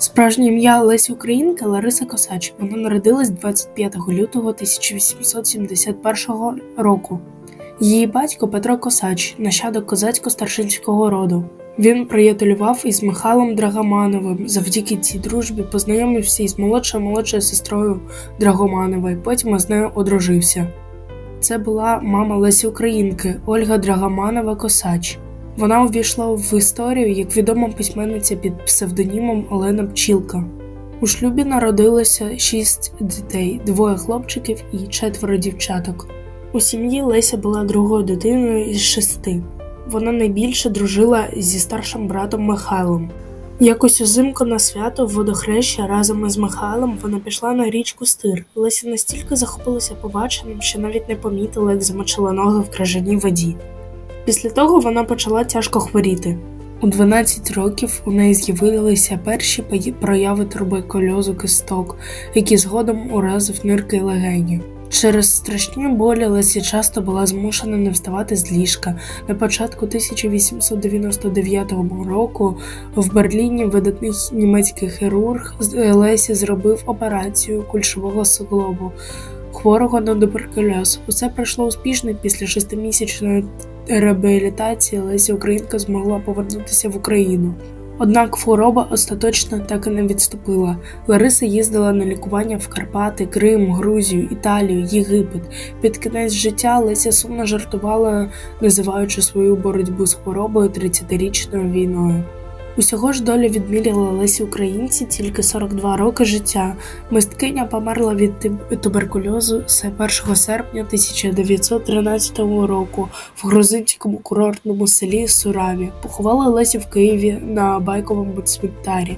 Справжнє ім'я Лесі Українки Лариса Косач. Вона народилась 25 лютого 1871 року. Її батько Петро Косач, нащадок козацько-старшинського роду. Він приятелював із Михайлом Драгомановим. Завдяки цій дружбі познайомився із молодшою молодшою сестрою Драгоманової, потім з нею одружився. Це була мама Лесі Українки Ольга Драгоманова Косач. Вона увійшла в історію як відома письменниця під псевдонімом Олена Пчілка. У шлюбі народилося шість дітей, двоє хлопчиків і четверо дівчаток. У сім'ї Леся була другою дитиною із шести. Вона найбільше дружила зі старшим братом Михайлом. Якось узимку на свято в водохреща разом із Михайлом вона пішла на річку Стир. Леся настільки захопилася побаченим, що навіть не помітила, як замочила ноги в крижаній воді. Після того вона почала тяжко хворіти. У 12 років у неї з'явилися перші прояви туберкульозу кисток, які згодом уразив нирки і легені. Через страшні болі Лесі часто була змушена не вставати з ліжка. На початку 1899 року в Берліні видатний німецький хірург з- Лесі зробив операцію кульшового суглобу хворого на туберкульоз. Усе пройшло успішно. Після шестимісячної реабілітації Леся Українка змогла повернутися в Україну. Однак хвороба остаточно так і не відступила. Лариса їздила на лікування в Карпати, Крим, Грузію, Італію, Єгипет. Під кінець життя Леся сумно жартувала, називаючи свою боротьбу з хворобою 30-річною війною. Усього ж доля відміряла Лесі Українці тільки 42 роки життя. Мисткиня померла від туберкульозу з 1 серпня 1913 року в грузинському курортному селі Сураві. Поховали Лесі в Києві на байковому цвинтарі.